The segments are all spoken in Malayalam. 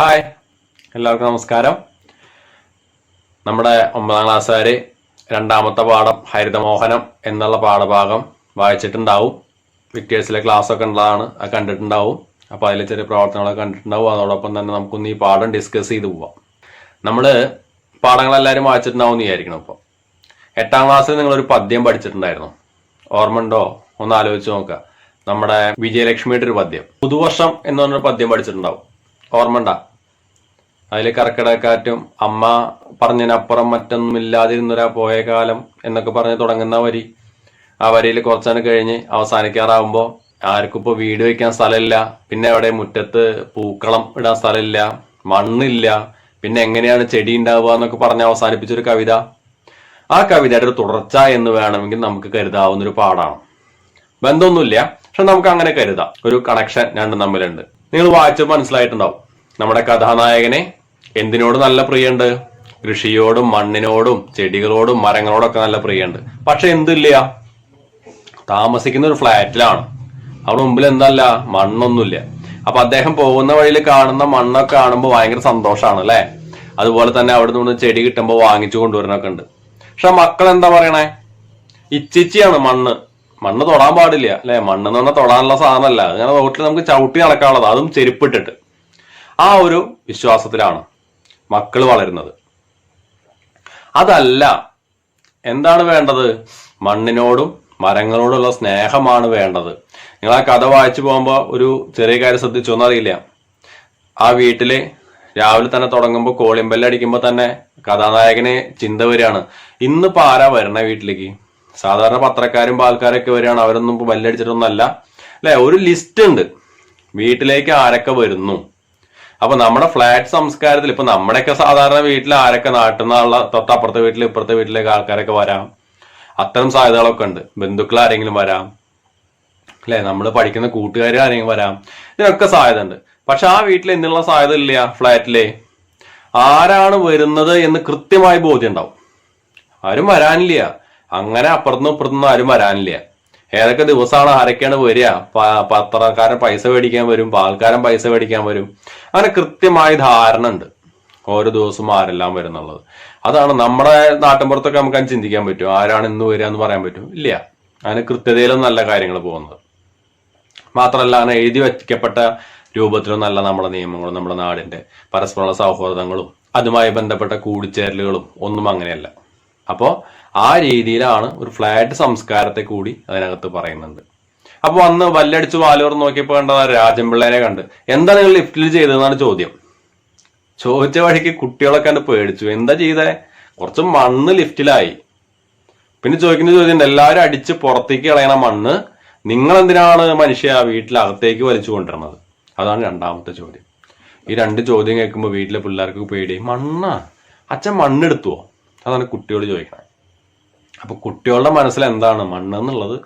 ഹായ്. എല്ലാവർക്കും നമസ്കാരം. നമ്മുടെ ഒമ്പതാം ക്ലാസ്സുകാർ രണ്ടാമത്തെ പാഠം ഹരിതമോഹനം എന്നുള്ള പാഠഭാഗം വായിച്ചിട്ടുണ്ടാവും. വിക്ടേഴ്സിലെ ഒക്കെ ഉള്ളതാണ് അത് കണ്ടിട്ടുണ്ടാവും. അപ്പോൾ അതിലെ ചെറിയ പ്രവർത്തനങ്ങളൊക്കെ കണ്ടിട്ടുണ്ടാവും. അതോടൊപ്പം തന്നെ നമുക്കൊന്ന് ഈ പാഠം ഡിസ്കസ് ചെയ്ത് പോവാം. നമ്മൾ പാഠങ്ങളെല്ലാവരും വായിച്ചിട്ടുണ്ടാവും വിചാരിക്കണം ഇപ്പോൾ എട്ടാം ക്ലാസ്സിൽ നിങ്ങളൊരു പദ്യം പഠിച്ചിട്ടുണ്ടായിരുന്നു. ഓർമ്മ ഉണ്ടോ ഒന്ന് ആലോചിച്ച് നോക്കുക നമ്മുടെ വിജയലക്ഷ്മിയുടെ ഒരു പദ്യം. പുതുവർഷം എന്ന് പറഞ്ഞൊരു പദ്യം പഠിച്ചിട്ടുണ്ടാവും. ഓർമ്മ ഉണ്ടാ അതിൽ കർക്കിടകക്കാറ്റും അമ്മ പറഞ്ഞതിനപ്പുറം മറ്റൊന്നുമില്ലാതിരുന്നൊരാ പോയ കാലം എന്നൊക്കെ പറഞ്ഞ് തുടങ്ങുന്ന വരി. ആ വരിയിൽ കുറച്ചാണ് കഴിഞ്ഞ് അവസാനിക്കാറാവുമ്പോൾ ആർക്കും ഇപ്പോൾ വീട് വയ്ക്കാൻ സ്ഥലമില്ല പിന്നെ അവിടെ മുറ്റത്ത് പൂക്കളം ഇടാൻ സ്ഥലമില്ല മണ്ണില്ല പിന്നെ എങ്ങനെയാണ് ചെടി ഉണ്ടാവുക എന്നൊക്കെ പറഞ്ഞ് അവസാനിപ്പിച്ചൊരു കവിത. ആ കവിതയുടെ ഒരു തുടർച്ച എന്ന് വേണമെങ്കിൽ നമുക്ക് കരുതാവുന്ന ഒരു പാടാണ് ബന്ധമൊന്നുമില്ല പക്ഷെ നമുക്ക് അങ്ങനെ കരുതാം. ഒരു കണക്ഷൻ രണ്ടും തമ്മിലുണ്ട്. നിങ്ങൾ വായിച്ചപ്പോൾ മനസ്സിലായിട്ടുണ്ടാവും. നമ്മുടെ കഥാനായകനെ എന്തിനോട് നല്ല പ്രിയുണ്ട്? കൃഷിയോടും മണ്ണിനോടും ചെടികളോടും മരങ്ങളോടൊക്കെ നല്ല പ്രിയുണ്ട്. പക്ഷെ എന്തില്ല? താമസിക്കുന്ന ഒരു ഫ്ലാറ്റിലാണ്. അവിടെ മുമ്പിൽ എന്തല്ല മണ്ണൊന്നുമില്ല അപ്പൊ അദ്ദേഹം പോകുന്ന വഴിയിൽ കാണുന്ന മണ്ണൊക്കെ കാണുമ്പോൾ ഭയങ്കര സന്തോഷമാണ് അല്ലെ? അതുപോലെ തന്നെ അവിടെ നിന്ന് ചെടി കിട്ടുമ്പോൾ വാങ്ങിച്ചു കൊണ്ടുവരണൊക്കെ ഉണ്ട്. പക്ഷെ മക്കൾ എന്താ പറയണേ? ഇച്ചിച്ചിയാണ് മണ്ണ്. മണ്ണ് തൊടാൻ പാടില്ല അല്ലെ? മണ്ണ് എന്ന് പറഞ്ഞാൽ തൊടാനുള്ള സാധനമല്ല. അങ്ങനെ റോട്ടിൽ നമുക്ക് ചവിട്ടി നടക്കാനുള്ളത്. അതും ചെരുപ്പിട്ടിട്ട്. ആ ഒരു വിശ്വാസത്തിലാണ്. മക്കൾ വളരുന്നത്. അതല്ല. എന്താണ് വേണ്ടത്? മണ്ണിനോടും മരങ്ങളോടുള്ള സ്നേഹമാണ് വേണ്ടത്. നിങ്ങൾ ആ കഥ വായിച്ചു പോകുമ്പോൾ ഒരു ചെറിയ കാര്യം ശ്രദ്ധിച്ചു അറിയില്ല ആ വീട്ടിൽ രാവിലെ തന്നെ തുടങ്ങുമ്പോൾ കോളിമ്പല്ല അടിക്കുമ്പോൾ തന്നെ കഥാനായകനെ ചിന്ത വരികയാണ്. ഇന്നിപ്പോ ആരാ വരണേ വീട്ടിലേക്ക്? സാധാരണ പത്രക്കാരും പാൽക്കാരൊക്കെ വരികയാണ്. അവരൊന്നും ഇപ്പൊ ബെല്ലടിച്ചിട്ടൊന്നല്ല അല്ലെ? ഒരു ലിസ്റ്റ് ഉണ്ട്. വീട്ടിലേക്ക് ആരൊക്കെ വരുന്നു? അപ്പൊ നമ്മുടെ ഫ്ലാറ്റ് സംസ്കാരത്തിൽ ഇപ്പൊ നമ്മുടെയൊക്കെ സാധാരണ വീട്ടിൽ ആരൊക്കെ നാട്ടിൽ നിന്നുള്ള തൊട്ടപ്പുറത്തെ വീട്ടിൽ ഇപ്പുറത്തെ വീട്ടിലേക്ക് ആൾക്കാരൊക്കെ വരാം. അത്തരം സാധ്യതകളൊക്കെ ഉണ്ട്. ബന്ധുക്കൾ ആരെങ്കിലും വരാം. അല്ലെ? നമ്മൾ പഠിക്കുന്ന കൂട്ടുകാർ ആരെങ്കിലും വരാം. ഇതിനൊക്കെ സാധ്യത ഉണ്ട്. പക്ഷെ ആ വീട്ടിൽ എന്നുള്ള സാധ്യത ഇല്ല ഫ്ലാറ്റിലെ. ആരാണ് വരുന്നത് എന്ന് കൃത്യമായി ബോധ്യം ഉണ്ടാവും. ആരും വരാനില്ല. അങ്ങനെ അപ്പുറത്തുനിന്നും ഇപ്പുറത്തുനിന്നും ആരും വരാനില്ല. ഏതൊക്കെ ദിവസമാണ് ആരൊക്കെയാണ് വരിക? പത്രക്കാരൻ പൈസ മേടിക്കാൻ വരും പാൽക്കാരൻ പൈസ മേടിക്കാൻ വരും. അങ്ങനെ കൃത്യമായ ധാരണ ഉണ്ട്. ഓരോ ദിവസവും ആരെല്ലാം വരുന്നുള്ളത്. അതാണ് നമ്മുടെ നാട്ടിൻപുറത്തൊക്കെ നമുക്ക് ചിന്തിക്കാൻ പറ്റും. ആരാണ് ഇന്ന് വരിക എന്ന് പറയാൻ പറ്റും. ഇല്ല. അതിന് കൃത്യതയിലും നല്ല കാര്യങ്ങൾ പോകുന്നത്. മാത്രമല്ല അങ്ങനെ എഴുതി വയ്ക്കപ്പെട്ട രൂപത്തിലും നല്ല നമ്മുടെ നിയമങ്ങളും നമ്മുടെ നാടിന്റെ പരസ്പരമുള്ള സൗഹൃദങ്ങളും അതുമായി ബന്ധപ്പെട്ട കൂടിച്ചേരലുകളും ഒന്നും അങ്ങനെയല്ല. അപ്പോൾ ആ രീതിയിലാണ് ഒരു ഫ്ലാറ്റ് സംസ്കാരത്തെ കൂടി അതിനകത്ത് പറയുന്നത്. അപ്പൊ വന്ന് വല്ലടിച്ച് വാലൂർ നോക്കിയപ്പോൾ കണ്ടത് രാജൻപിള്ളേനെ കണ്ട്. എന്താ നിങ്ങൾ ലിഫ്റ്റിൽ ചെയ്തതെന്നാണ് ചോദ്യം. ചോദിച്ച വഴിക്ക് കുട്ടികളൊക്കെ കണ്ട് പേടിച്ചു. എന്താ ചെയ്തേ? കുറച്ച് മണ്ണ് ലിഫ്റ്റിലായി പിന്നെ ചോദിക്കുന്ന ചോദ്യം എല്ലാവരും അടിച്ച് പുറത്തേക്ക് കളയണ മണ്ണ് നിങ്ങൾ എന്തിനാണ് മനുഷ്യ വീട്ടിലകത്തേക്ക് വലിച്ചു കൊണ്ടിരുന്നത് അതാണ് രണ്ടാമത്തെ ചോദ്യം. ഈ രണ്ട് ചോദ്യം കേൾക്കുമ്പോൾ വീട്ടിലെ പിള്ളേർക്ക് പേടി മണ്ണാ? അച്ഛൻ മണ്ണെടുത്തുവോ? അതാണ് കുട്ടികൾ ചോദിക്കുന്നത് അപ്പൊ കുട്ടികളുടെ മനസ്സിൽ എന്താണ്? മണ്ണ് എന്നുള്ളത്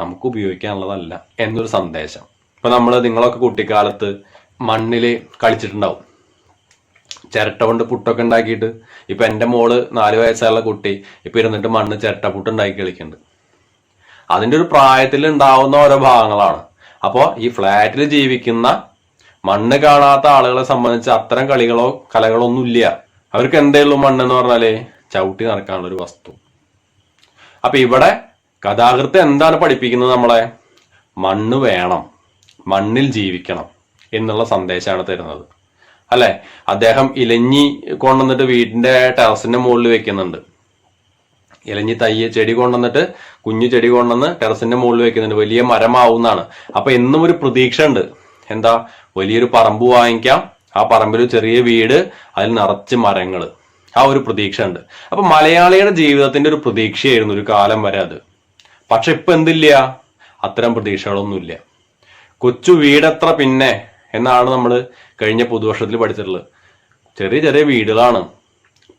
നമുക്ക് ഉപയോഗിക്കാനുള്ളതല്ല എന്നൊരു സന്ദേശം. ഇപ്പൊ നമ്മൾ നിങ്ങളൊക്കെ കുട്ടിക്കാലത്ത് മണ്ണിൽ കളിച്ചിട്ടുണ്ടാവും. ചിരട്ട കൊണ്ട് പുട്ടൊക്കെ ഉണ്ടാക്കിയിട്ട് ഇപ്പൊ എന്റെ മോൾ നാല് വയസ്സുള്ള കുട്ടി ഇപ്പൊ ഇരുന്നിട്ട് മണ്ണ് ചിരട്ട പുട്ട് ഉണ്ടാക്കി കളിക്കുന്നുണ്ട്. അതിന്റെ ഒരു പ്രായത്തിൽ ഉണ്ടാവുന്ന ഓരോ ഭാഗങ്ങളാണ്. അപ്പോൾ ഈ ഫ്ലാറ്റിൽ ജീവിക്കുന്ന മണ്ണ് കാണാത്ത ആളുകളെ സംബന്ധിച്ച് അത്തരം കളികളോ കലകളോ ഒന്നും ഇല്ല അവർക്ക് എന്തേ ഉള്ളൂ മണ്ണ് എന്ന് പറഞ്ഞാൽ ചവിട്ടി നടക്കാനുള്ള ഒരു വസ്തു. അപ്പൊ ഇവിടെ കഥാകൃത്ത് എന്താണ് പഠിപ്പിക്കുന്നത് നമ്മളെ? മണ്ണ് വേണം മണ്ണിൽ ജീവിക്കണം എന്നുള്ള സന്ദേശമാണ് തരുന്നത്. അല്ലെ? അദ്ദേഹം ഇലഞ്ഞി കൊണ്ടുവന്നിട്ട് വീടിന്റെ ടെറസിന്റെ മുകളിൽ വെക്കുന്നുണ്ട്. ഇലഞ്ഞി തയ്യ ചെടി കൊണ്ടുവന്നിട്ട് കുഞ്ഞു ചെടി കൊണ്ടുവന്ന് ടെറസിന്റെ മുകളിൽ വെക്കുന്നുണ്ട്. വലിയ മരമാവുന്നതാണ് അപ്പൊ എന്നും ഒരു പ്രതീക്ഷ ഉണ്ട് എന്താ? വലിയൊരു പറമ്പ് വാങ്ങിക്കാം. ആ പറമ്പിൽ ചെറിയ വീട് അതിൽ നിറച്ച് മരങ്ങൾ ആ ഒരു പ്രതീക്ഷ ഉണ്ട് അപ്പൊ മലയാളിയുടെ ജീവിതത്തിന്റെ ഒരു പ്രതീക്ഷയായിരുന്നു ഒരു കാലം വരെ അത്. പക്ഷെ ഇപ്പൊ എന്തില്ല? അത്തരം പ്രതീക്ഷകളൊന്നുമില്ല. കൊച്ചു വീടത്ര പിന്നെ എന്നാണ് നമ്മൾ കഴിഞ്ഞ പുതുവർഷത്തിൽ പഠിച്ചിട്ടുള്ളത്. ചെറിയ ചെറിയ വീടുകളാണ്.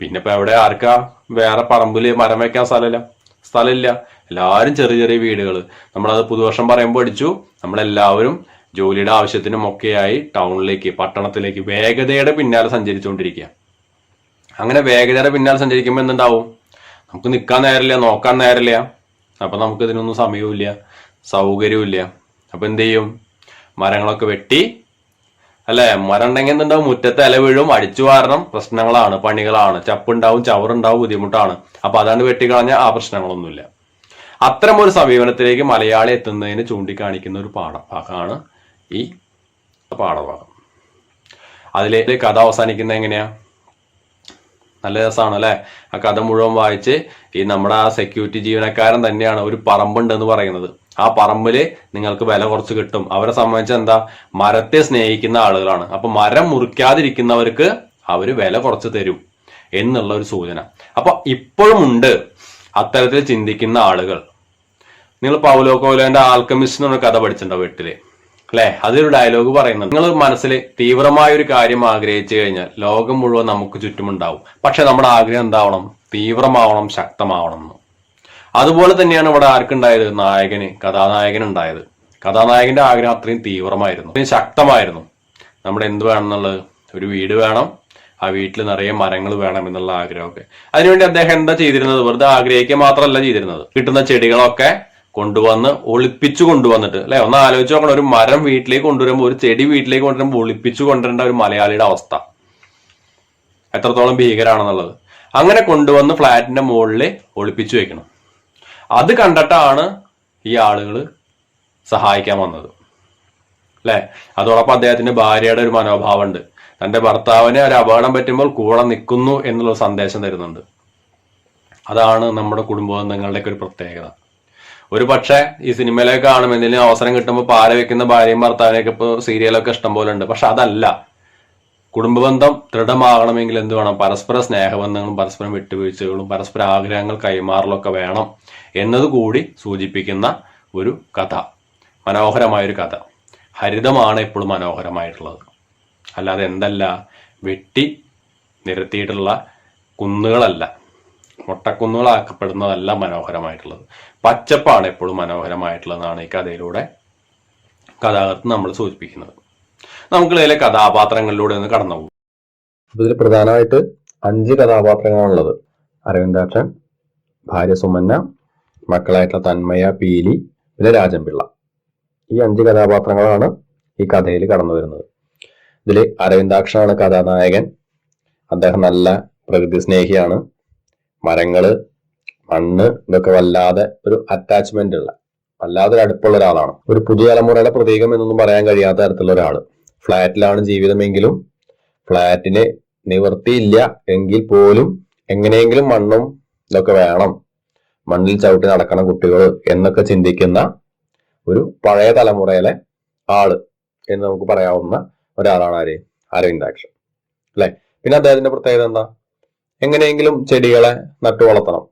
പിന്നെ ഇപ്പൊ എവിടെ ആർക്കാ? വേറെ പറമ്പിൽ മരം വെക്കാൻ സ്ഥലമില്ല. സ്ഥലമില്ല. എല്ലാവരും ചെറിയ ചെറിയ വീടുകൾ നമ്മളത് പുതുവർഷം പറയുമ്പോൾ പഠിച്ചു. നമ്മളെല്ലാവരും ജോലിയുടെ ആവശ്യത്തിനും ഒക്കെയായി ടൗണിലേക്ക് പട്ടണത്തിലേക്ക് വേഗതയുടെ പിന്നാലെ സഞ്ചരിച്ചുകൊണ്ടിരിക്കുക അങ്ങനെ വേഗതയുടെ പിന്നാലെ സഞ്ചരിക്കുമ്പോൾ എന്തുണ്ടാവും? നമുക്ക് നിൽക്കാൻ നേരമില്ല നോക്കാൻ നേരമില്ല. അപ്പം നമുക്ക് ഇതിനൊന്നും സമയവുമില്ല സൗകര്യവുമില്ല. അപ്പം എന്ത് ചെയ്യും? മരങ്ങളൊക്കെ വെട്ടി അല്ലേ? മരം ഉണ്ടെങ്കിൽ എന്തുണ്ടാവും? മുറ്റത്ത് ഇല വീഴും അടിച്ചു വാരണം. പ്രശ്നങ്ങളാണ് പണികളാണ്. ചപ്പുണ്ടാവും ചവറുണ്ടാവും ബുദ്ധിമുട്ടാണ്. അപ്പം അതാണ്ട് വെട്ടിക്കളഞ്ഞാൽ ആ പ്രശ്നങ്ങളൊന്നുമില്ല. അത്തരം ഒരു സമീപനത്തിലേക്ക് മലയാളി എത്തുന്നതിന് ചൂണ്ടിക്കാണിക്കുന്ന ഒരു പാഠഭാഗമാണ് ഈ പാഠഭാഗം. അതിലെ കഥ അവസാനിക്കുന്നത് എങ്ങനെയാ? നല്ല രസമാണ് അല്ലേ ആ കഥ മുഴുവൻ വായിച്ച് ഈ നമ്മുടെ ആ സെക്യൂരിറ്റി ജീവനക്കാരൻ തന്നെയാണ് ഒരു പറമ്പുണ്ട് എന്ന് പറയുന്നത്. ആ പറമ്പിൽ നിങ്ങൾക്ക് വില കുറച്ച് കിട്ടും. അവരെ സംബന്ധിച്ച് എന്താ? മരത്തെ സ്നേഹിക്കുന്ന ആളുകളാണ്. അപ്പൊ മരം മുറിക്കാതിരിക്കുന്നവർക്ക് അവർ വില കുറച്ച് തരും എന്നുള്ള ഒരു സൂചന. അപ്പൊ ഇപ്പോഴും ഉണ്ട് അത്തരത്തിൽ ചിന്തിക്കുന്ന ആളുകൾ. നിങ്ങൾ പൗലോ കോലോന്റെ ആൽക്കമിസ്റ്റ് എന്നൊരു കഥ പഠിച്ചിട്ടുണ്ടോ വീട്ടിൽ? അല്ലെ? അതൊരു ഡയലോഗ് പറയുന്നത് നിങ്ങൾ മനസ്സിൽ തീവ്രമായ ഒരു കാര്യം ആഗ്രഹിച്ചു കഴിഞ്ഞാൽ ലോകം മുഴുവൻ നമുക്ക് ചുറ്റുമുണ്ടാവും. പക്ഷെ നമ്മുടെ ആഗ്രഹം എന്താവണം? തീവ്രമാവണം ശക്തമാവണം അതുപോലെ തന്നെയാണ് ഇവിടെ ആർക്കുണ്ടായത്? നായകന് കഥാനായകൻ ഉണ്ടായത് കഥാനായകന്റെ ആഗ്രഹം അത്രയും തീവ്രമായിരുന്നു. അത്രയും ശക്തമായിരുന്നു. നമ്മുടെ എന്ത് വേണം എന്നുള്ളത്? ഒരു വീട് വേണം. ആ വീട്ടിൽ നിറയെ മരങ്ങൾ വേണം എന്നുള്ള ആഗ്രഹമൊക്കെ. അതിനുവേണ്ടി അദ്ദേഹം എന്താ ചെയ്തിരുന്നത്? വെറുതെ ആഗ്രഹിക്കുക മാത്രമല്ല ചെയ്തിരുന്നത്. കിട്ടുന്ന ചെടികളൊക്കെ കൊണ്ടുവന്ന് ഒളിപ്പിച്ചു കൊണ്ടുവന്നിട്ട് അല്ലെ? ഒന്ന് ആലോചിച്ച് നോക്കണം ഒരു മരം വീട്ടിലേക്ക് കൊണ്ടുവരുമ്പോൾ ഒരു ചെടി വീട്ടിലേക്ക് കൊണ്ടുവരുമ്പോൾ ഒളിപ്പിച്ചു കൊണ്ടുവരേണ്ട ഒരു മലയാളിയുടെ അവസ്ഥ. എത്രത്തോളം ഭീകരാണെന്നുള്ളത്. അങ്ങനെ കൊണ്ടുവന്ന് ഫ്ലാറ്റിന്റെ മുകളിൽ ഒളിപ്പിച്ചു വെക്കണം. അത് കണ്ടിട്ടാണ് ഈ ആളുകൾ സഹായിക്കാൻ വന്നത്. അല്ലെ? അതോടൊപ്പം അദ്ദേഹത്തിന്റെ ഭാര്യയുടെ ഒരു മനോഭാവമുണ്ട്. തന്റെ ഭർത്താവിന് ഒരു അപകടം പറ്റുമ്പോൾ കൂടെ നിൽക്കുന്നു എന്നുള്ള സന്ദേശം തരുന്നുണ്ട്. അതാണ് നമ്മുടെ കുടുംബ ബന്ധങ്ങളുടെയൊക്കെ ഒരു പ്രത്യേകത. ഒരു പക്ഷേ ഈ സിനിമയിലൊക്കെ കാണുമ്പോൾ അവസരം കിട്ടുമ്പോൾ പാല വെക്കുന്ന ഭാര്യയും ഭർത്താവിനെയൊക്കെ ഇപ്പോൾ സീരിയലൊക്കെ ഇഷ്ടം പോലെ ഉണ്ട്. പക്ഷെ അതല്ല. കുടുംബബന്ധം ദൃഢമാകണമെങ്കിൽ എന്ത് വേണം? പരസ്പര സ്നേഹബന്ധങ്ങളും പരസ്പരം വിട്ടുവീഴ്ചകളും പരസ്പര ആഗ്രഹങ്ങൾ കൈമാറലൊക്കെ വേണം എന്നതുകൂടി സൂചിപ്പിക്കുന്ന ഒരു കഥ. മനോഹരമായൊരു കഥ. ഹരിതമാണ് എപ്പോഴും മനോഹരമായിട്ടുള്ളത്. അല്ലാതെ എന്തല്ല? വെട്ടി നിരത്തിയിട്ടുള്ള കുന്നുകളല്ല. മൊട്ടക്കുന്നുകളാക്കപ്പെടുന്നതല്ല മനോഹരമായിട്ടുള്ളത്. പച്ചപ്പാണ് എപ്പോഴും മനോഹരമായിട്ടുള്ളതാണ് ഈ കഥയിലൂടെ കഥാകൃത്ത് നമ്മൾ സൂചിപ്പിക്കുന്നത്. നമുക്ക് ഇതിലെ കഥാപാത്രങ്ങളിലൂടെ ഒന്ന് കടന്നു പോകും. ഇതിൽ പ്രധാനമായിട്ട് അഞ്ച് കഥാപാത്രങ്ങളാണുള്ളത്. അരവിന്ദാക്ഷൻ ഭാര്യ സുമന്ന മക്കളായിട്ടുള്ള തന്മയ പീലി പിന്നെ രാജൻപിള്ള ഈ അഞ്ച് കഥാപാത്രങ്ങളാണ് ഈ കഥയിൽ കടന്നു വരുന്നത്. ഇതിൽ അരവിന്ദാക്ഷനാണ് കഥാനായകൻ. അദ്ദേഹം നല്ല പ്രകൃതി സ്നേഹിയാണ്. മരങ്ങൾ മണ്ണ് ഇതൊക്കെ വല്ലാതെ ഒരു അറ്റാച്ച്മെന്റ് ഉള്ള വല്ലാതെ ഒരു അടുപ്പുള്ള ഒരാളാണ്. ഒരു പുതിയ തലമുറയുടെ പ്രതീകം എന്നൊന്നും പറയാൻ കഴിയാത്ത തരത്തിലുള്ള ഒരാൾ. ഫ്ലാറ്റിലാണ് ജീവിതമെങ്കിലും ഫ്ലാറ്റിന് നിവൃത്തിയില്ല എങ്കിൽ പോലും എങ്ങനെയെങ്കിലും മണ്ണും ഇതൊക്കെ വേണം. മണ്ണിൽ ചവിട്ടി നടക്കണം കുട്ടികൾ എന്നൊക്കെ ചിന്തിക്കുന്ന ഒരു പഴയ തലമുറയിലെ ആൾ എന്ന് നമുക്ക് പറയാവുന്ന ഒരാളാണ് ആര്? അരവിന്ദാക്ഷൻ അല്ലെ? പിന്നെ അദ്ദേഹത്തിന്റെ പ്രത്യേകത എന്താ? എങ്ങനെയെങ്കിലും ചെടികളെ നട്ടു വളർത്തണം.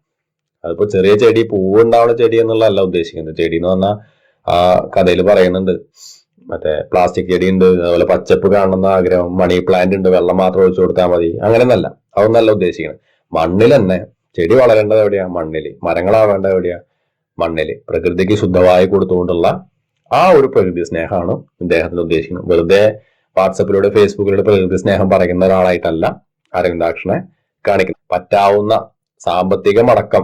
അതിപ്പോ ചെറിയ ചെടി പൂവുണ്ടാവുന്ന ചെടി എന്നുള്ളതല്ല ഉദ്ദേശിക്കുന്നത്. ചെടി എന്ന് പറഞ്ഞാൽ ആ കഥയിൽ പറയുന്നുണ്ട്. മറ്റേ പ്ലാസ്റ്റിക് ചെടി ഉണ്ട് അതുപോലെ പച്ചപ്പ് കാണുന്ന ആഗ്രഹം മണി പ്ലാന്റ് ഉണ്ട് വെള്ളം മാത്രം ഒഴിച്ചു കൊടുത്താൽ മതി. അങ്ങനെയൊന്നല്ല. അതൊന്നല്ല ഉദ്ദേശിക്കുന്നത്. മണ്ണിൽ തന്നെ ചെടി വളരേണ്ടത് എവിടെയാ? മണ്ണിൽ. മരങ്ങളാവേണ്ടത് എവിടെയാ? മണ്ണിൽ. പ്രകൃതിക്ക് ശുദ്ധവായു കൊടുത്തുകൊണ്ടുള്ള ആ ഒരു പ്രകൃതി സ്നേഹമാണ് ഇദ്ദേഹത്തിന് ഉദ്ദേശിക്കുന്നത്. വെറുതെ വാട്സപ്പിലൂടെ ഫേസ്ബുക്കിലൂടെ പ്രകൃതി സ്നേഹം പറയുന്ന ഒരാളായിട്ടല്ല അരവിന്ദാക്ഷനെ കാണിക്കുന്നത് പറ്റാവുന്ന സാമ്പത്തികമടക്കം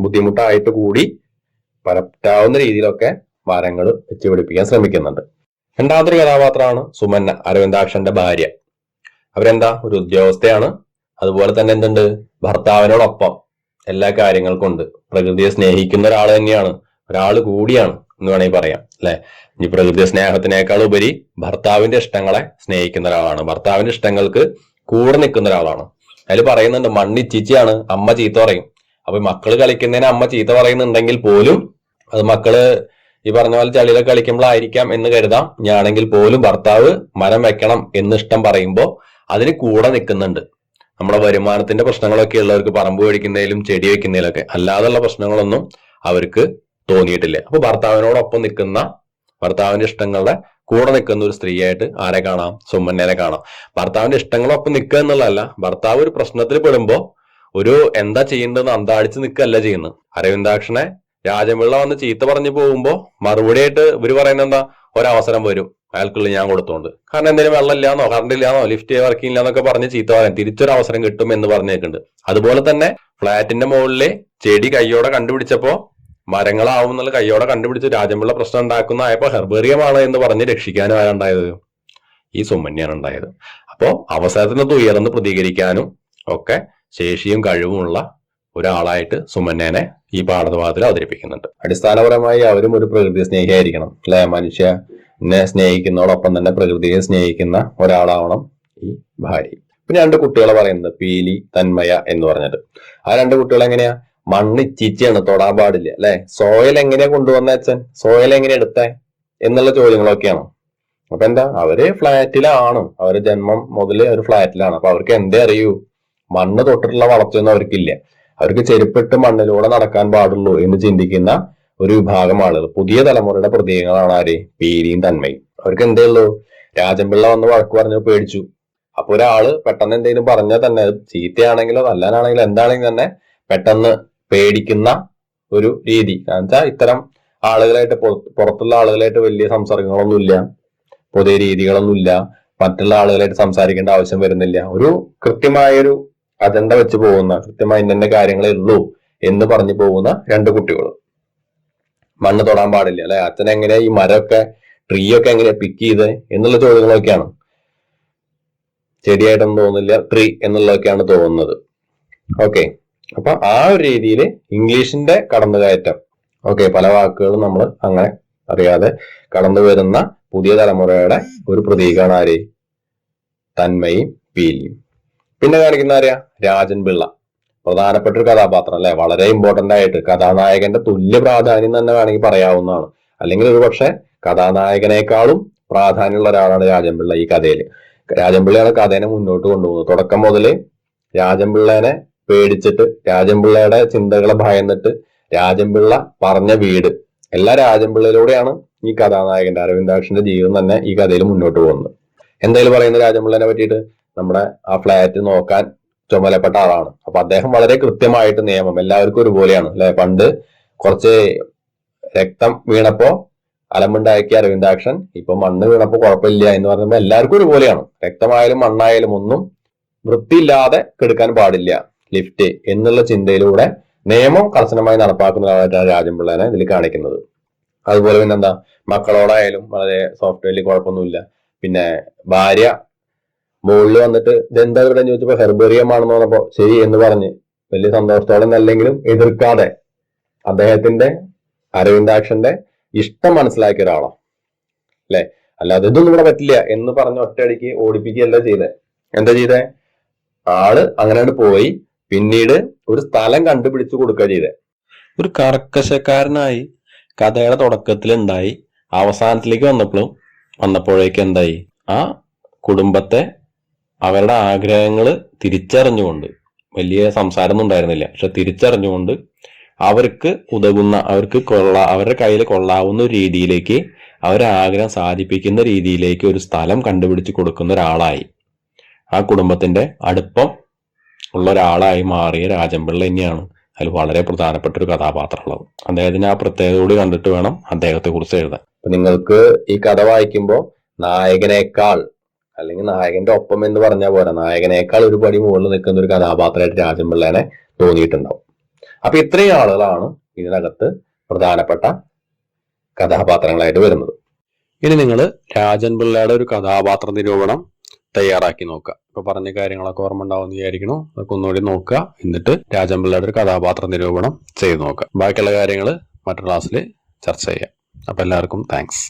ബുദ്ധിമുട്ടായിട്ട് കൂടി പറ്റാവുന്ന രീതിയിലൊക്കെ മരങ്ങൾ വെച്ച് പിടിപ്പിക്കാൻ ശ്രമിക്കുന്നുണ്ട്. രണ്ടാമത്തെ കഥാപാത്രമാണ് സുമന്ന അരവിന്ദാക്ഷന്റെ ഭാര്യ. അവരെന്താ? ഒരു ഉദ്യോഗസ്ഥയാണ്. അതുപോലെ തന്നെ എന്തുണ്ട്? ഭർത്താവിനോടൊപ്പം എല്ലാ കാര്യങ്ങൾക്കും ഉണ്ട്. പ്രകൃതിയെ സ്നേഹിക്കുന്ന ഒരാൾ തന്നെയാണ്. ഒരാൾ കൂടിയാണ് എന്ന് വേണമെങ്കിൽ പറയാം അല്ലെ? ഈ പ്രകൃതി സ്നേഹത്തിനേക്കാൾ ഉപരി ഭർത്താവിന്റെ ഇഷ്ടങ്ങളെ സ്നേഹിക്കുന്ന ഒരാളാണ്. ഭർത്താവിന്റെ ഇഷ്ടങ്ങൾക്ക് കൂടെ നിൽക്കുന്ന ഒരാളാണ്. അതിൽ പറയുന്നുണ്ട് മണ്ണിച്ചിച്ചിയാണ് അമ്മ ചീത്ത പറയും. അപ്പൊ മക്കൾ കളിക്കുന്നതിന് അമ്മ ചീത്ത പറയുന്നുണ്ടെങ്കിൽ പോലും അത് മക്കൾ ഈ പറഞ്ഞ പോലെ ചളിയിലൊക്കെ കളിക്കുമ്പോഴായിരിക്കാം എന്ന് കരുതാം. ഞാണെങ്കിൽ പോലും ഭർത്താവ് മരം വെക്കണം എന്ന് ഇഷ്ടം പറയുമ്പോൾ അതിന് കൂടെ നിൽക്കുന്നുണ്ട്. നമ്മുടെ വരുമാനത്തിന്റെ പ്രശ്നങ്ങളൊക്കെ ഉള്ളവർക്ക് പറമ്പ് മേടിക്കുന്നതിലും ചെടി വെക്കുന്നതിലൊക്കെ. അല്ലാതെയുള്ള പ്രശ്നങ്ങളൊന്നും അവർക്ക് തോന്നിയിട്ടില്ല. അപ്പൊ ഭർത്താവിനോടൊപ്പം നിൽക്കുന്ന ഭർത്താവിന്റെ ഇഷ്ടങ്ങളുടെ കൂടെ നിൽക്കുന്ന ഒരു സ്ത്രീയായിട്ട് ആരെ കാണാം? സുമന്നേനെ കാണാം. ഭർത്താവിന്റെ ഇഷ്ടങ്ങളൊപ്പം നിൽക്കുക എന്നുള്ളതല്ല ഭർത്താവ് ഒരു പ്രശ്നത്തിൽ പെടുമ്പോൾ ഒരു എന്താ ചെയ്യേണ്ടതെന്ന് അന്താടിച്ച് നിൽക്കുകയല്ല ചെയ്യുന്നത്. അരവിന്ദാക്ഷനെ രാജപിള്ള വന്ന് ചീത്ത പറഞ്ഞു പോകുമ്പോ മറുപടിയായിട്ട് ഇവർ പറയുന്ന എന്താ? ഒരവസരം വരും. അയാൾക്കുള്ള ഞാൻ കൊടുത്തോണ്ട്. കാരണം എന്തെങ്കിലും വെള്ളം ഇല്ലാന്നോ കറണ്ട് ഇല്ലാന്നോ ലിഫ്റ്റ് വർക്കിംഗ് ഇല്ലാന്നൊക്കെ പറഞ്ഞ് ചീത്ത പറയാൻ തിരിച്ചൊരു അവസരം കിട്ടും എന്ന് പറഞ്ഞേക്കുണ്ട് അതുപോലെ തന്നെ ഫ്ളാറ്റിന്റെ മുകളിലെ ചെടി കൈയോടെ കണ്ടുപിടിച്ചപ്പോ മരങ്ങളാവും എന്നുള്ള കയ്യോടെ കണ്ടുപിടിച്ച് രാജ്യമുള്ള പ്രശ്നം ഉണ്ടാക്കുന്ന ആയപ്പോ ഹെർബേറിയമാണ് എന്ന് പറഞ്ഞ് രക്ഷിക്കാനും ആരുണ്ടായത് ഈ സുമന്യാണ് ഉണ്ടായത്. അപ്പോ അവസരത്തിനൊത്ത് ഉയർന്ന് പ്രതികരിക്കാനും ഒക്കെ ശേഷിയും കഴിവുമുള്ള ഒരാളായിട്ട് സുമന്യനെ ഈ പാഠഭാഗത്തിൽ അവതരിപ്പിക്കുന്നുണ്ട്. അടിസ്ഥാനപരമായി അവരും ഒരു പ്രകൃതി സ്നേഹിയായിരിക്കണം അല്ലെ? മനുഷ്യനെ സ്നേഹിക്കുന്നതോടൊപ്പം തന്നെ പ്രകൃതിയെ സ്നേഹിക്കുന്ന ഒരാളാവണം ഈ ഭാര്യ. പിന്നെ രണ്ട് കുട്ടികളെ പറയുന്നത് പീലി തന്മയ എന്ന് പറഞ്ഞിട്ട് ആ രണ്ട് കുട്ടികൾ എങ്ങനെയാ മണ്ണ് ഇച്ചിച്ചാണ് തൊടാൻ പാടില്ല അല്ലെ? സോയിൽ എങ്ങനെയാ കൊണ്ടുവന്ന അച്ഛൻ? സോയിൽ എങ്ങനെ എടുത്തേ? എന്നുള്ള ചോദ്യങ്ങളൊക്കെയാണ്. അപ്പൊ എന്താ? അവർ ഫ്ലാറ്റിലാണ്. അവർ ജന്മം മുതൽ ഒരു ഫ്ലാറ്റിലാണ്. അപ്പൊ അവർക്ക് എന്തേ അറിയൂ? മണ്ണ് തൊട്ടിട്ടുള്ള വളർച്ചയൊന്നും അവർക്കില്ല. അവർക്ക് ചെരുപ്പിട്ട് മണ്ണിലൂടെ നടക്കാൻ പാടുള്ളൂ എന്ന് ചിന്തിക്കുന്ന ഒരു വിഭാഗം ആളുകൾ. പുതിയ തലമുറയുടെ പ്രതീകങ്ങളാണ് ആര്? പേരിയും തന്മയും. അവർക്ക് എന്തേ ഉള്ളൂ? രാജൻപിള്ള വന്ന് വഴക്ക് പറഞ്ഞു പേടിച്ചു. അപ്പൊ ഒരാൾ പെട്ടെന്ന് എന്തെങ്കിലും പറഞ്ഞാൽ തന്നെ ചീത്തയാണെങ്കിലോ നല്ലതാണെങ്കിലോ എന്താണെങ്കിലും തന്നെ പെട്ടെന്ന് പേടിക്കുന്ന ഒരു രീതി. കാരണം വെച്ചാൽ ഇത്തരം ആളുകളായിട്ട് പുറത്തുള്ള ആളുകളായിട്ട് വലിയ സംസർഗങ്ങളൊന്നുമില്ല പുതിയ രീതികളൊന്നുമില്ല. മറ്റുള്ള ആളുകളായിട്ട് സംസാരിക്കേണ്ട ആവശ്യം വരുന്നില്ല. ഒരു കൃത്യമായൊരു അജണ്ട വെച്ച് പോകുന്ന കൃത്യമായി ഇന്നെ കാര്യങ്ങളേ ഉള്ളൂ എന്ന് പറഞ്ഞു പോകുന്ന രണ്ട് കുട്ടികൾ മണ്ണ് തൊടാൻ പാടില്ല അല്ലെ? അച്ഛൻ എങ്ങനെ ഈ മരമൊക്കെ ട്രീ ഒക്കെ എങ്ങനെയാ പിക്ക് ചെയ്ത് എന്നുള്ള ചോദ്യങ്ങളൊക്കെയാണ്. ചെടിയായിട്ടൊന്നും തോന്നുന്നില്ല ട്രീ എന്നുള്ളതൊക്കെയാണ് തോന്നുന്നത്. ഓക്കെ അപ്പൊ ആ ഒരു രീതിയിൽ ഇംഗ്ലീഷിന്റെ കടന്നുകയറ്റം. ഓക്കെ പല വാക്കുകളും നമ്മൾ അങ്ങനെ അറിയാതെ കടന്നു വരുന്ന പുതിയ തലമുറയുടെ ഒരു പ്രതീകമാണ് ആര്? തന്മയും പീലിയും. പിന്നെ കാണിക്കുന്ന ആരെയാ രാജൻ പിള്ള. പ്രധാനപ്പെട്ട ഒരു കഥാപാത്രം അല്ലെ? വളരെ ഇമ്പോർട്ടന്റ് ആയിട്ട് കഥാനായകന്റെ തുല്യ പ്രാധാന്യം തന്നെ വേണമെങ്കിൽ പറയാവുന്നതാണ്. അല്ലെങ്കിൽ ഒരു പക്ഷെ കഥാനായകനേക്കാളും പ്രാധാന്യമുള്ള ഒരാളാണ് രാജൻപിള്ള ഈ കഥയിൽ രാജൻപിള്ളയാണ് കഥേനെ മുന്നോട്ട് കൊണ്ടുപോകുന്നത്. തുടക്കം മുതൽ രാജൻപിള്ളേനെ പേടിച്ചിട്ട് രാജൻപിള്ളയുടെ ചിന്തകളെ ഭയന്നിട്ട് രാജൻപിള്ള പറഞ്ഞ വീട്. എല്ലാ രാജൻപിള്ളയിലൂടെയാണ് ഈ കഥാനായകന്റെ അരവിന്ദാക്ഷന്റെ ജീവിതം തന്നെ ഈ കഥയിൽ മുന്നോട്ട് പോകുന്നത്. എന്തായാലും പറയുന്ന രാജൻപിള്ളനെ പറ്റിയിട്ട് നമ്മുടെ ആ ഫ്ലാറ്റ് നോക്കാൻ ചുമലപ്പെട്ട ആളാണ്. അപ്പൊ അദ്ദേഹം വളരെ കൃത്യമായിട്ട് നിയമം എല്ലാവർക്കും ഒരുപോലെയാണ് അല്ലെ? പണ്ട് കുറച്ച് രക്തം വീണപ്പോ അലമ്പുണ്ടാക്കിയ അരവിന്ദാക്ഷൻ ഇപ്പൊ മണ്ണ് വീണപ്പോ കുഴപ്പമില്ല എന്ന് പറയുമ്പോൾ എല്ലാവർക്കും ഒരുപോലെയാണ്. രക്തമായാലും മണ്ണായാലും ഒന്നും വൃത്തിയില്ലാതെ കെടുക്കാൻ പാടില്ല. ലിഫ്റ്റ് എന്നുള്ള ചിന്തയിലൂടെ നിയമം കർശനമായി നടപ്പാക്കുന്നതായിട്ടാണ് രാജൻപിള്ളനെ ഇതിൽ കാണിക്കുന്നത്. അതുപോലെ പിന്നെ എന്താ? മക്കളോടായാലും വളരെ സോഫ്റ്റ്വെയറിൽ കുഴപ്പമൊന്നുമില്ല. പിന്നെ ഭാര്യ മുകളിൽ വന്നിട്ട് ഇതെന്താ ഇവിടെ? ചോദിച്ചപ്പോ ഹെർബേറിയം ആണെന്ന് പറഞ്ഞപ്പോ ശരി എന്ന് പറഞ്ഞ് വലിയ സന്തോഷത്തോടെ എന്നല്ലെങ്കിലും എതിർക്കാതെ അദ്ദേഹത്തിന്റെ അരവിന്ദാക്ഷന്റെ ഇഷ്ടം മനസ്സിലാക്കിയ ഒരാളാണ്. അല്ലെ? അല്ലാതെ ഇതൊന്നും ഇവിടെ പറ്റില്ല എന്ന് പറഞ്ഞ് ഒറ്റയടിക്ക് ഓടിപ്പിക്കുകയല്ല ചെയ്തേ. എന്താ ചെയ്തേ? ആൾ അങ്ങനെ പോയി. പിന്നീട് ഒരു സ്ഥലം കണ്ടുപിടിച്ചു കൊടുക്കുക ചെയ്തേ. ഒരു കർക്കശക്കാരനായി കഥയുടെ തുടക്കത്തിൽ ഉണ്ടായി അവസാനത്തിലേക്ക് വന്നപ്പോഴും വന്നപ്പോഴേക്ക് എന്തായി? ആ കുടുംബത്തെ അവരുടെ ആഗ്രഹങ്ങൾ തിരിച്ചറിഞ്ഞുകൊണ്ട് വലിയ സംസാരമൊന്നും ഉണ്ടായിരുന്നില്ല. പക്ഷെ തിരിച്ചറിഞ്ഞുകൊണ്ട് അവർക്ക് ഉതകുന്ന അവർക്ക് കൊള്ള അവരുടെ കയ്യിൽ കൊള്ളാവുന്ന ഒരു രീതിയിലേക്ക് അവരെ ആഗ്രഹം സാധിപ്പിക്കുന്ന രീതിയിലേക്ക് ഒരു സ്ഥലം കണ്ടുപിടിച്ച് കൊടുക്കുന്ന ഒരാളായി. ആ കുടുംബത്തിന്റെ അടുപ്പം ഉള്ള ഒരാളായി മാറിയ രാജൻപിള്ള തന്നെയാണ് അതിൽ വളരെ പ്രധാനപ്പെട്ട ഒരു കഥാപാത്രമുള്ളത്. അദ്ദേഹത്തിന് ആ പ്രത്യേകത കൂടി കണ്ടിട്ട് വേണം അദ്ദേഹത്തെ കുറിച്ച് എഴുതാൻ. അപ്പൊ നിങ്ങൾക്ക് ഈ കഥ വായിക്കുമ്പോൾ നായകനേക്കാൾ അല്ലെങ്കിൽ നായകന്റെ ഒപ്പം എന്ന് പറഞ്ഞാൽ പോരാ നായകനേക്കാൾ ഒരുപടി മുകളിൽ നിൽക്കുന്ന ഒരു കഥാപാത്രമായിട്ട് രാജൻപിള്ളേനെ തോന്നിയിട്ടുണ്ടാവും. അപ്പൊ ഇത്രയും ആളുകളാണ് ഇതിനകത്ത് പ്രധാനപ്പെട്ട കഥാപാത്രങ്ങളായിട്ട് വരുന്നത്. ഇനി നിങ്ങൾ രാജൻ പിള്ളയുടെ ഒരു കഥാപാത്ര നിരൂപണം തയ്യാറാക്കി നോക്കുക. ഇപ്പൊ പറഞ്ഞ കാര്യങ്ങളൊക്കെ ഓർമ്മ ഉണ്ടാവും വിചാരിക്കണു അതൊക്കെ ഒന്നുകൂടി നോക്കുക. എന്നിട്ട് രാജമ്പിള്ളയുടെ ഒരു കഥാപാത്ര നിരൂപണം ചെയ്ത് നോക്കുക. ബാക്കിയുള്ള കാര്യങ്ങൾ മറ്റു ക്ലാസ്സിൽ ചർച്ച ചെയ്യാം. അപ്പൊ എല്ലാവർക്കും താങ്ക്സ്